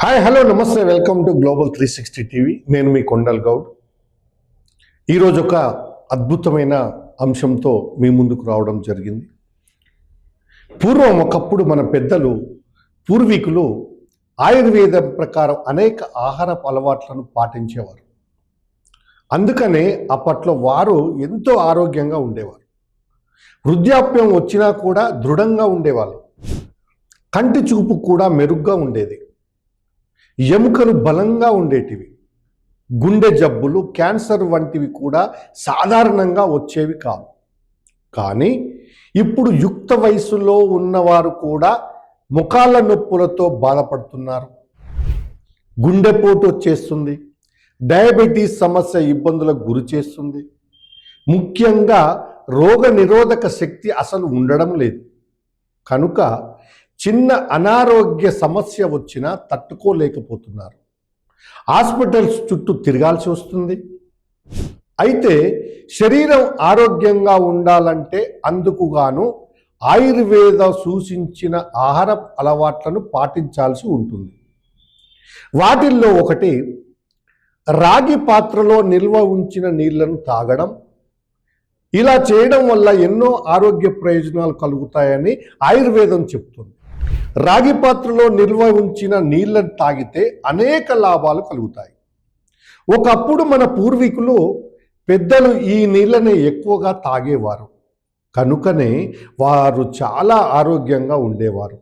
Hi hello నమస్తే welcome to global three sixty TV. నేను మీ కొండల్ గౌడ్. ఈరోజు ఒక అద్భుతమైన అంశంతో మీ ముందుకు రావడం జరిగింది. పూర్వం ఒకప్పుడు మన పెద్దలు పూర్వీకులు ఆయుర్వేదం ప్రకారం అనేక ఆహారపు అలవాట్లను పాటించేవారు. అందుకనే అప్పట్లో వారు ఎంతో ఆరోగ్యంగా ఉండేవారు. వృద్ధాప్యం వచ్చినా కూడా దృఢంగా ఉండేవాళ్ళు. కంటి చూపు కూడా మెరుగ్గా ఉండేది. ఎముకలు బలంగా ఉండేటివి. గుండె జబ్బులు క్యాన్సర్ వంటివి కూడా సాధారణంగా వచ్చేవి కావు. కానీ ఇప్పుడు యుక్త వయసులో ఉన్నవారు కూడా ముఖాల నొప్పులతో బాధపడుతున్నారు. గుండెపోటు వచ్చేస్తుంది. డయాబెటీస్ సమస్య ఇబ్బందులకు గురి చేస్తుంది. ముఖ్యంగా రోగ నిరోధక శక్తి అసలు ఉండడం లేదు. కనుక చిన్న అనారోగ్య సమస్య వచ్చినా తట్టుకోలేకపోతున్నారు. హాస్పిటల్స్ చుట్టూ తిరగాల్సి వస్తుంది. అయితే శరీరం ఆరోగ్యంగా ఉండాలంటే అందుకుగాను ఆయుర్వేద సూచించిన ఆహార అలవాట్లను పాటించాల్సి ఉంటుంది. వాటిల్లో ఒకటి రాగి పాత్రలో నిల్వ ఉంచిన నీళ్ళను తాగడం. ఇలా చేయడం వల్ల ఎన్నో ఆరోగ్య ప్రయోజనాలు కలుగుతాయని ఆయుర్వేదం చెప్తుంది. రాగి పాత్రలో నిల్వ ఉంచిన నీళ్ళను తాగితే అనేక లాభాలు కలుగుతాయి. ఒకప్పుడు మన పూర్వీకులు పెద్దలు ఈ నీళ్ళని ఎక్కువగా తాగేవారు. కనుకనే వారు చాలా ఆరోగ్యంగా ఉండేవారు.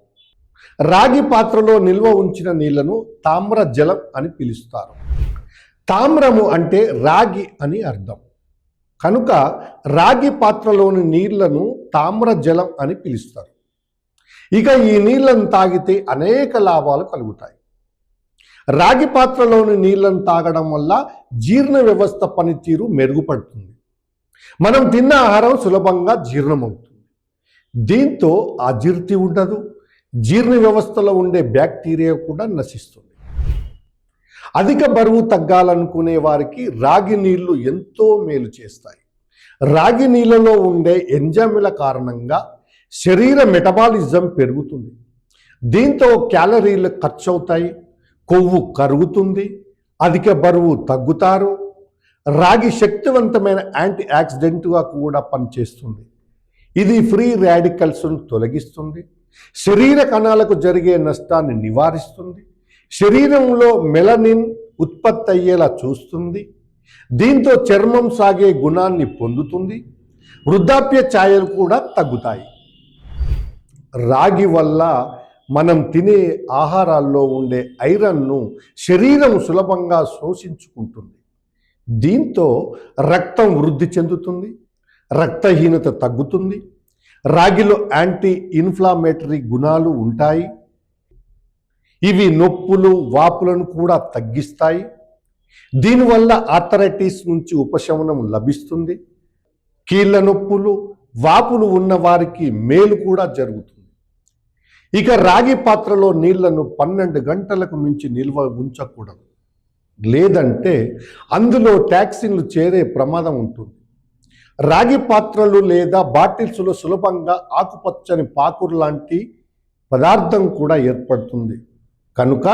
రాగి పాత్రలో నిల్వ ఉంచిన నీళ్ళను తామ్ర జలం అని పిలుస్తారు. తామ్రము అంటే రాగి అని అర్థం. కనుక రాగి పాత్రలోని నీళ్ళను తామ్ర జలం అని పిలుస్తారు. ఇక ఈ నీళ్ళను తాగితే అనేక లాభాలు కలుగుతాయి. రాగి పాత్రలోని నీళ్ళను తాగడం వల్ల జీర్ణ వ్యవస్థ పనితీరు మెరుగుపడుతుంది. మనం తిన్న ఆహారం సులభంగా జీర్ణమవుతుంది. దీంతో అజీర్తి ఉండదు జీర్ణ వ్యవస్థలో ఉండే బ్యాక్టీరియా కూడా నశిస్తుంది. అధిక బరువు తగ్గాలనుకునే వారికి రాగి నీళ్ళు ఎంతో మేలు చేస్తాయి. రాగి నీళ్ళలో ఉండే ఎంజైముల కారణంగా శరీర మెటబాలిజం పెరుగుతుంది. దీంతో క్యాలరీలు ఖర్చు అవుతాయి కొవ్వు కరుగుతుంది అధిక బరువు తగ్గుతారు రాగి శక్తివంతమైన యాంటీ యాక్సిడెంట్గా కూడా పనిచేస్తుంది. ఇది ఫ్రీ రాడికల్స్ను తొలగిస్తుంది శరీర కణాలకు జరిగే నష్టాన్ని నివారిస్తుంది శరీరంలో మెలనిన్ ఉత్పత్తి అయ్యేలా చూస్తుంది దీంతో చర్మం సాగే గుణాన్ని పొందుతుంది వృద్ధాప్య ఛాయలు కూడా తగ్గుతాయి. రాగి వల్ల మనం తినే ఆహారాల్లో ఉండే ఐరన్ను శరీరం సులభంగా శోషించుకుంటుంది. దీంతో రక్తం వృద్ధి చెందుతుంది రక్తహీనత తగ్గుతుంది రాగిలో యాంటీ ఇన్ఫ్లామేటరీ గుణాలు ఉంటాయి. ఇవి నొప్పులు వాపులను కూడా తగ్గిస్తాయి. దీనివల్ల ఆథరైటిస్ నుంచి ఉపశమనం లభిస్తుంది. కీళ్ళ నొప్పులు వాపులు ఉన్న వారికి మేలు కూడా జరుగుతుంది. ఇక రాగి పాత్రలో నీళ్ళను పన్నెండు గంటలకు మించి నిల్వ ఉంచకూడదు. లేదంటే అందులో టాక్సిన్లు చేరే ప్రమాదం ఉంటుంది. రాగి పాత్రలు లేదా బాటిల్స్లో సులభంగా ఆకుపచ్చని పాకురు లాంటి పదార్థం కూడా ఏర్పడుతుంది. కనుక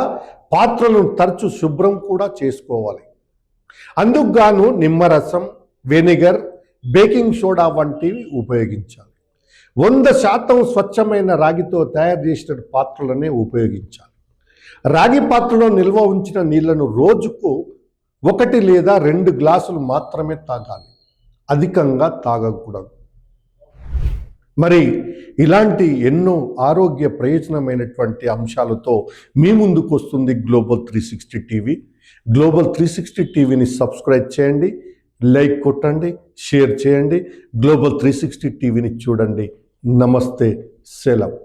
పాత్రలను తరచు శుభ్రం కూడా చేసుకోవాలి. అందుకు గాను నిమ్మరసం వెనిగర్ బేకింగ్ సోడా వంటివి ఉపయోగించాలి. వంద శాతం స్వచ్ఛమైన రాగితో తయారు చేసిన పాత్రలనే ఉపయోగించాలి. రాగి పాత్రలో నిల్వ ఉంచిన నీళ్ళను రోజుకు ఒకటి లేదా రెండు గ్లాసులు మాత్రమే తాగాలి. అధికంగా తాగకూడదు. మరి ఇలాంటి ఎన్నో ఆరోగ్య ప్రయోజనమైనటువంటి అంశాలతో మీ ముందుకు వస్తుంది global three sixty TV global three sixty టీవీని సబ్స్క్రైబ్ చేయండి లైక్ కొట్టండి షేర్ చేయండి. గ్లోబల్ త్రీ సిక్స్టీ టీవీని చూడండి. నమస్తే సెలవు